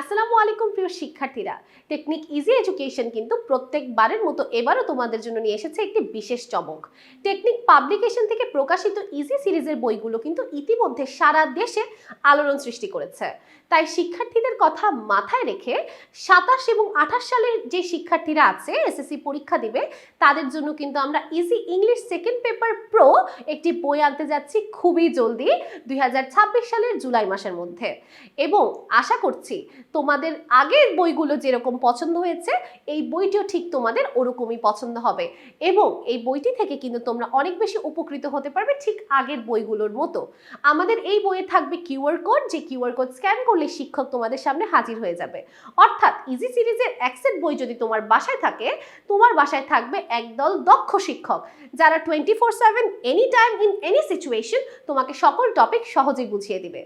আসসালামু আলাইকুম প্রিয় শিক্ষার্থীরা। টেকনিক ইজি এডুকেশন কিন্তু প্রত্যেকবারের মতো এবারও তোমাদের জন্য নিয়ে এসেছে একটি বিশেষ চমক। টেকনিক পাবলিকেশন থেকে প্রকাশিত ইজি সিরিজের বইগুলো কিন্তু ইতিমধ্যে সারা দেশে আলোড়ন সৃষ্টি করেছে। তাই শিক্ষার্থীদের কথা মাথায় রেখে সাতাশ এবং আঠাশ সালের যে শিক্ষার্থীরা আছে এসএসসি পরীক্ষা দিবে, তাদের জন্য কিন্তু আমরা easy English second paper pro একটি বই আনতে যাচ্ছি খুবই জলদি, দুই হাজার ছাব্বিশ সালের জুলাই মাসের মধ্যে। এবং আশা করছি তোমাদের আগের বইগুলো যেরকম পছন্দ হয়েছে, এই বইটিও ঠিক তোমাদের ওরকমই পছন্দ হবে। এবং এই বইটি থেকে কিন্তু তোমরা অনেক বেশি উপকৃত হতে পারবে ঠিক আগের বইগুলোর মতো। আমাদের এই বইয়ে থাকবে কিউআর কোড, যে কিউআর কোড স্ক্যান করলে শিক্ষক তোমাদের সামনে হাজির হয়ে যাবে। অর্থাৎ ইজি সিরিজের অ্যাক্সেট বই যদি তোমার বাসায় থাকে, তোমার বাসায় থাকবে একদল দক্ষ শিক্ষক, যারা twenty four seven any time in any situation তোমাকে সকল টপিক সহজেই বুঝিয়ে দিবে।